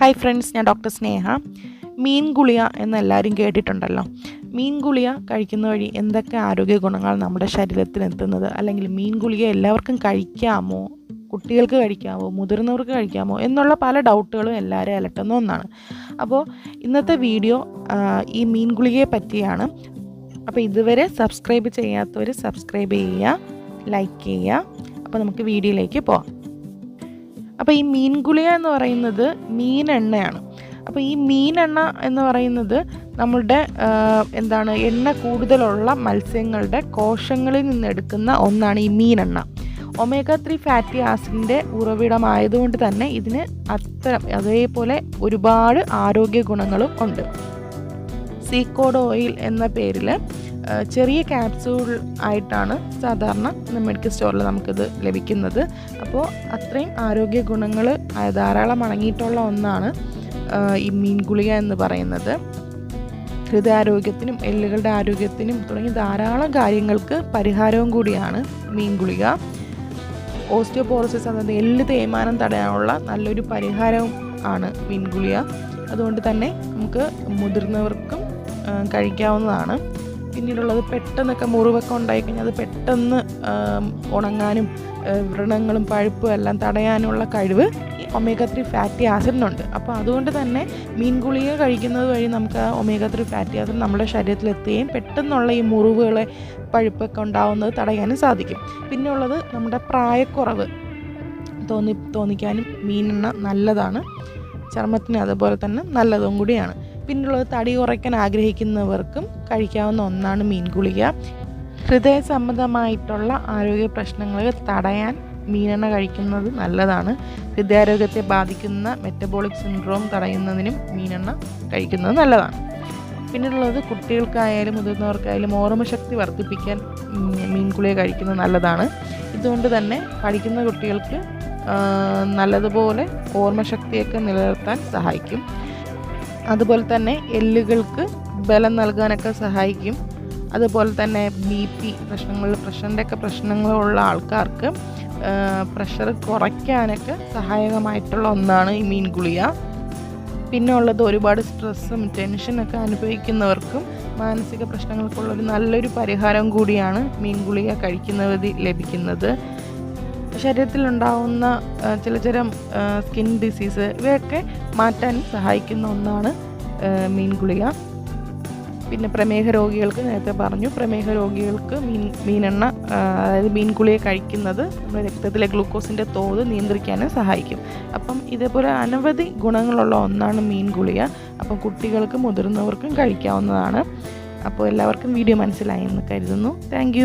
Hi friends ഞാൻ doctor Sneha. മീൻ ഗുളിയ എന്ന് എല്ലാവരും കേട്ടിട്ടുണ്ടല്ലോ. മീൻ ഗുളിയ കഴിക്കുന്ന വഴി എന്തൊക്കെ ആരോഗ്യ ഗുണങ്ങൾ നമ്മുടെ ശരീരത്തിൽ എത്തുന്നത്? അല്ലെങ്കിൽ മീൻ ഗുളിക എല്ലാവർക്കും കഴിക്കാമോ? കുട്ടികൾക്ക് കഴിക്കാമോ? മുതിർന്നവർക്ക് കഴിക്കാമോ? എന്നുള്ള പല ഡൗട്ടുകളും എല്ലാവരും അലട്ടുന്ന ഒന്നാണ്. അപ്പോൾ ഇന്നത്തെ വീഡിയോ ഈ മീൻ ഗുളികയെ പറ്റിയാണ്. അപ്പോൾ ഇതുവരെ സബ്സ്ക്രൈബ് ചെയ്യാത്തവർ സബ്സ്ക്രൈബ് ചെയ്യുക ലൈക്ക് ചെയ്യുക. അപ്പോൾ നമുക്ക് വീഡിയോയിലേക്ക് പോവാം. അപ്പോൾ ഈ മീൻ ഗുളിക എന്ന് പറയുന്നത് മീൻ എണ്ണയാണ് അപ്പോൾ ഈ മീനെണ്ണ എന്ന് പറയുന്നത് നമ്മളുടെ എന്താണ് എണ്ണ കൂടുതലുള്ള മത്സ്യങ്ങളുടെ കോശങ്ങളിൽ നിന്ന് എടുക്കുന്ന ഒന്നാണ് ഈ മീനെണ്ണ. ഒമേഗ ത്രീ ഫാറ്റി ആസിഡിന്റെ ഉറവിടമായതുകൊണ്ട് തന്നെ ഇതിന് അത്തരം അതേപോലെ ഒരുപാട് ആരോഗ്യ ഗുണങ്ങളും ഉണ്ട്. സീക്കോഡ് ഓയിൽ എന്ന പേരിൽ ചെറിയ ക്യാപ്സൂൾ ആയിട്ടാണ് സാധാരണ മെഡിക്കൽ സ്റ്റോറിൽ നമുക്കിത് ലഭിക്കുന്നത്. അപ്പോൾ അത്രയും ആരോഗ്യ ഗുണങ്ങൾ ധാരാളം അടങ്ങിയിട്ടുള്ള ഒന്നാണ് ഈ മീൻ ഗുളിക എന്ന് പറയുന്നത്. ഹൃദയാരോഗ്യത്തിനും എല്ലുകളുടെ ആരോഗ്യത്തിനും തുടങ്ങി ധാരാളം കാര്യങ്ങൾക്ക് പരിഹാരവും കൂടിയാണ് മീൻ ഗുളിക. ഓസ്റ്റിയോപോറോസിസ് അതായത് എല്ല് തേയ്മാനം തടയാനുള്ള നല്ലൊരു പരിഹാരവും ആണ് മീൻ ഗുളിക. അതുകൊണ്ട് തന്നെ നമുക്ക് മുതിർന്നവർക്കും കഴിക്കാവുന്നതാണ്. പിന്നീടുള്ളത് പെട്ടെന്നൊക്കെ മുറിവൊക്കെ ഉണ്ടായിക്കഴിഞ്ഞാൽ അത് പെട്ടെന്ന് ഉണങ്ങാനും വ്രണങ്ങളും പഴുപ്പും എല്ലാം തടയാനുള്ള കഴിവ് ഈ ഒമേഗ ത്രീ ഫാറ്റി ആസിഡിനുണ്ട് അപ്പോൾ അതുകൊണ്ട് തന്നെ മീൻ ഗുളിക കഴിക്കുന്നത് വഴി നമുക്ക് ആ ഒമേഗ ത്രീ ഫാറ്റി ആസിഡ് നമ്മുടെ ശരീരത്തിൽ എത്തുകയും പെട്ടെന്നുള്ള ഈ മുറിവുകളെ പഴുപ്പൊക്കെ ഉണ്ടാവുന്നത് തടയാനും സാധിക്കും. പിന്നെ ഉള്ളത് നമ്മുടെ പ്രായക്കുറവ്. തോന്നി തോന്നിക്കാനും മീനെണ്ണ നല്ലതാണ്. ചർമ്മത്തിന് അതുപോലെ തന്നെ നല്ലതും കൂടിയാണ്. പിന്നുള്ളത് തടി കുറയ്ക്കാൻ ആഗ്രഹിക്കുന്നവർക്കും കഴിക്കാവുന്ന ഒന്നാണ് മീൻ ഗുളിക ഹൃദയ സംബന്ധമായിട്ടുള്ള ആരോഗ്യ പ്രശ്നങ്ങൾ തടയാൻ മീനെണ്ണ കഴിക്കുന്നത് നല്ലതാണ്. ഹൃദയാരോഗ്യത്തെ ബാധിക്കുന്ന മെറ്റബോളിക് സിൻഡ്രോം തടയുന്നതിനും മീനെണ്ണ കഴിക്കുന്നത് നല്ലതാണ്. പിന്നുള്ളത് കുട്ടികൾക്കായാലും മുതിർന്നവർക്കായാലും ഓർമ്മശക്തി വർദ്ധിപ്പിക്കാൻ ഉം, മീൻ ഗുളിക കഴിക്കുന്നത് നല്ലതാണ്. ഇതുകൊണ്ട് തന്നെ പഠിക്കുന്ന കുട്ടികൾക്ക് നല്ലതുപോലെ ഓർമ്മശക്തിയൊക്കെ നിലനിർത്താൻ സഹായിക്കും. അതുപോലെ തന്നെ എല്ലുകൾക്ക് ബലം നൽകാനൊക്കെ സഹായിക്കും. അതുപോലെ തന്നെ ബി പി പ്രശ്നങ്ങൾ പ്രഷറിന്റെ ഒക്കെ പ്രശ്നങ്ങളുള്ള ആൾക്കാർക്ക് പ്രഷർ കുറയ്ക്കാനൊക്കെ സഹായകമായിട്ടുള്ള ഒന്നാണ് ഈ മീൻ ഗുളിക. പിന്നെ ഉള്ളത് ഒരുപാട് സ്ട്രെസ്സും ടെൻഷനൊക്കെ അനുഭവിക്കുന്നവർക്കും മാനസിക പ്രശ്നങ്ങൾക്കുള്ളൊരു നല്ലൊരു പരിഹാരം കൂടിയാണ് മീൻ ഗുളിക കഴിക്കുന്നത് ലഭിക്കുന്നത്. ശരീരത്തിലുണ്ടാവുന്ന ചില ചില സ്കിൻ ഡിസീസ് ഇവയൊക്കെ മാറ്റാൻ സഹായിക്കുന്ന ഒന്നാണ് മീൻ ഗുളിക. പിന്നെ പ്രമേഹ രോഗികൾക്ക് നേരത്തെ പറഞ്ഞു പ്രമേഹ രോഗികൾക്ക് മീൻ മീനെണ്ണ അതായത് മീൻ ഗുളിക കഴിക്കുന്നത് നമ്മുടെ രക്തത്തിലെ ഗ്ലൂക്കോസിന്റെ തോത് നിയന്ത്രിക്കാനും സഹായിക്കും. അപ്പം ഇതേപോലെ അനവധി ഗുണങ്ങളുള്ള ഒന്നാണ് മീൻ ഗുളിക. അപ്പം കുട്ടികൾക്കും മുതിർന്നവർക്കും കഴിക്കാവുന്നതാണ്. അപ്പോൾ എല്ലാവർക്കും വീഡിയോ മനസ്സിലായി എന്ന് കരുതുന്നു. താങ്ക്